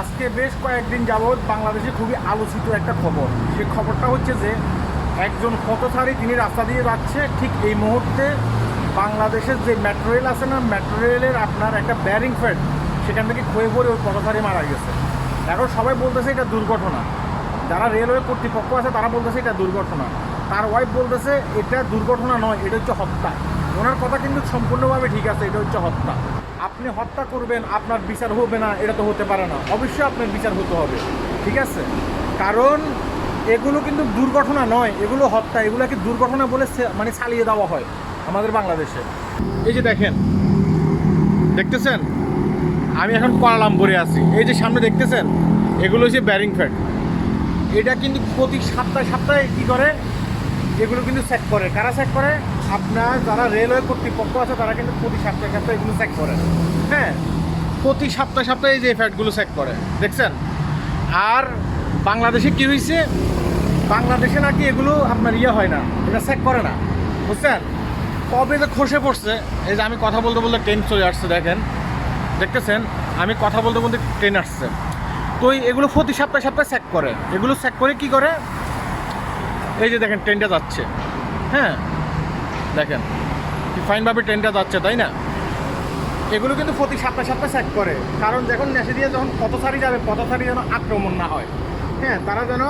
আজকে বেশ কয়েকদিন যাবৎ বাংলাদেশে খুবই আলোচিত একটা খবর। সেই খবরটা হচ্ছে যে, একজন পথচারী তিনি রাস্তা দিয়ে যাচ্ছে। ঠিক এই মুহূর্তে বাংলাদেশের যে মেট্রো রেল আছে না মেট্রো রেলের আপনার একটা ব্যারিং ফ্যাট সেখান থেকে ক্ষয়ে পড়ে ওই পথচারী মারা গেছে। এখন সবাই বলতেছে এটা দুর্ঘটনা। যারা রেলওয়ে কর্তৃপক্ষ আছে, তারা বলতেছে এটা দুর্ঘটনা। তার ওয়াইফ বলতেছে, এটা দুর্ঘটনা নয়, এটা হচ্ছে হত্যা। ওনার কথা কিন্তু সম্পূর্ণভাবে ঠিক আছে, এটা হচ্ছে হত্যা। আপনি হত্যা করবেন, আপনার বিচার হবে না, এটা তো হতে পারে না। অবশ্যই আপনার বিচার হতে হবে, ঠিক আছে? কারণ এগুলো কিন্তু দুর্ঘটনা নয়, এগুলো হত্যা, এগুলোকে দুর্ঘটনা বলে মানে চালিয়ে দেওয়া হয় আমাদের বাংলাদেশে। এই যে দেখেন, দেখতেছেন? আমি এখন কোয়ালালামপুরে আছি। এই যে সামনে দেখতেছেন? এগুলো হচ্ছে ব্যারিং ফ্যাট এটা কিন্তু প্রতি সপ্তাহে সপ্তাহে কী করে? এগুলো কিন্তু চেক করে। কারা চেক করে? আপনার যারা রেলওয়ে কর্তৃপক্ষ আছে, তারা কিন্তু প্রতি সপ্তাহে সপ্তাহে এগুলো চেক করে। হ্যাঁ? প্রতি সপ্তাহে সপ্তাহে যে ফ্যাটগুলো চেক করে। দেখছেন? আর বাংলাদেশে কি হয়েছে বাংলাদেশে নাকি এগুলো আপনার ইয়ে হয় না। এটা চেক করে না। বুঝছেন? কবে যে খসে পড়ছে, এই যে আমি কথা বলতে বলতে ট্রেন চলে আসছে, দেখেন। দেখতেছেন? আমি কথা বলতে বলতে ট্রেন আসছে। তো এগুলো প্রতি সপ্তাহে সপ্তাহে চেক করে। এগুলো চেক করে কি করে? এই যে দেখেন ট্রেনটা যাচ্ছে। হ্যাঁ? দেখেন ফাইনভাবে ট্রেনটা যাচ্ছে, তাই না? এগুলো কিন্তু প্রতি সপ্তাহে সপ্তাহে চেক করে। কারণ যখন নেশে দিয়ে যখন পথচারী যাবে, পথচারী যেন আক্রমণ না হয়। হ্যাঁ তারা যেন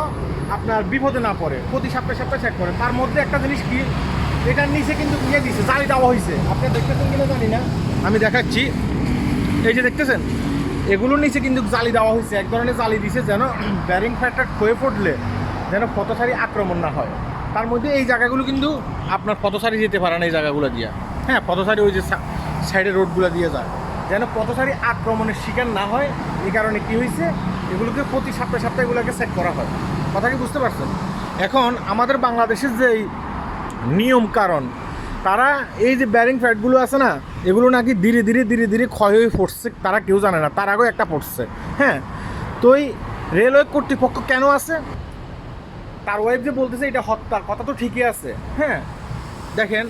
আপনার বিপদে না পড়ে, প্রতি সপ্তাহে সপ্তাহে চেক করে। তার মধ্যে একটা জিনিস কি, এটার নিচে কিন্তু ইয়ে দিছে, জালি দেওয়া হয়েছে আপনি দেখতেছেন কিনা জানি না। আমি দেখাচ্ছি। এই যে দেখতেছেন, এগুলোর নিচে কিন্তু জালি দেওয়া হয়েছে এক ধরনের জালি দিছে যেন ব্যারিং ফ্যাটটা ক্ষয়ে পড়লে যেন পথচারী আক্রমণ না হয়। তার মধ্যে এই জায়গাগুলো কিন্তু আপনার পথচারী যেতে পারে না এই জায়গাগুলো দিয়ে। হ্যাঁ পথচারী ওই যে সাইডের রোডগুলো দিয়ে যায়। যেন পথচারী আক্রমণের শিকার না হয়, এই কারণে কী হয়েছে এগুলোকে প্রতি সপ্তাহে সপ্তাহে এগুলোকে সেট করা হয়। কথা কি বুঝতে পারছেন? এখন আমাদের বাংলাদেশের যে নিয়ম কারণ, তারা এই যে ব্যারিং ফ্যাটগুলো আছে না, এগুলো নাকি ধীরে ধীরে ধীরে ধীরে ক্ষয় হয়ে পড়ছে, তারা কেউ জানে না, তার আগেও একটা পড়ছে। হ্যাঁ তো এই রেলওয়ে কর্তৃপক্ষ কেন আছে? তার ওয়াইফ যে বলতেছে এটা হত্যা কথা তো ঠিকই আছে। হ্যাঁ? দেখেন।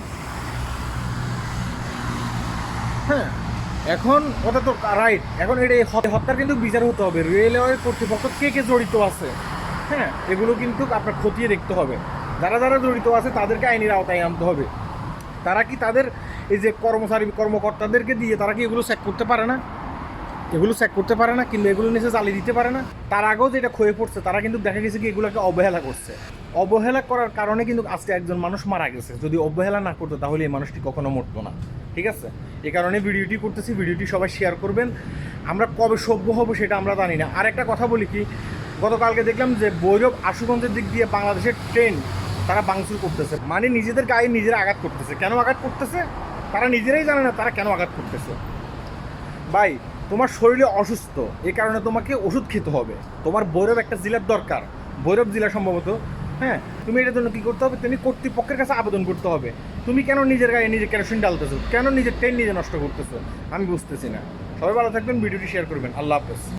হ্যাঁ? এখন ওটা তো রাইট এখন এটা হত্যার কিন্তু বিচার হতে হবে। রেলওয়ে কর্তৃপক্ষ কে কে জড়িত আছে হ্যাঁ? এগুলো কিন্তু আপনার খতিয়ে দেখতে হবে। যারা যারা জড়িত আছে, তাদেরকে আইনের আওতায় আনতে হবে। তারা কি তাদের এই যে কর্মচারী, কর্মকর্তাদেরকে দিয়ে তারা কি এগুলো চেক করতে পারে না? এগুলো চেক করতে পারে না, কিংবা এগুলো নিচে জ্বালিয়ে দিতে পারে না। তার আগেও যেটা ক্ষয়ে পড়ছে, তারা কিন্তু দেখা গেছে কি এগুলোকে অবহেলা করছে। অবহেলা করার কারণে কিন্তু আজকে একজন মানুষ মারা গেছে। যদি অবহেলা না করতো, তাহলে এই মানুষটি কখনো মরতো না। ঠিক আছে? এই কারণে ভিডিওটি করতেছি, ভিডিওটি সবাই শেয়ার করবেন। আমরা কবে সভ্য হব সেটা আমরা জানি না। আর একটা কথা বলি কি, গতকালকে দেখলাম যে বৈরব আশুগঞ্জের দিক দিয়ে বাংলাদেশের ট্রেন তারা বাংসুর করতেছে। মানে নিজেদের গায়ে নিজেরা আঘাত করতেছে। কেন আঘাত করতেছে? তারা নিজেরাই জানে না তারা কেন আঘাত করতেছে। ভাই তোমার শরীরে অসুস্থ, এ কারণে তোমাকে ওষুধ খেতে হবে। তোমার বৈরব একটা জেলার দরকার। বৈরব জেলা সম্ভবত হ্যাঁ? তুমি এটার জন্য কী করতে হবে? তুমি কর্তৃপক্ষের কাছে আবেদন করতে হবে। তুমি কেন নিজের গায়ে নিজে কেরোসিন ডালতেছো কেন নিজের ট্রেন নিজে নষ্ট করতেছো? আমি বুঝতেছি না। সবাই ভালো থাকবেন, ভিডিওটি শেয়ার করবেন। আল্লাহ হাফেজ।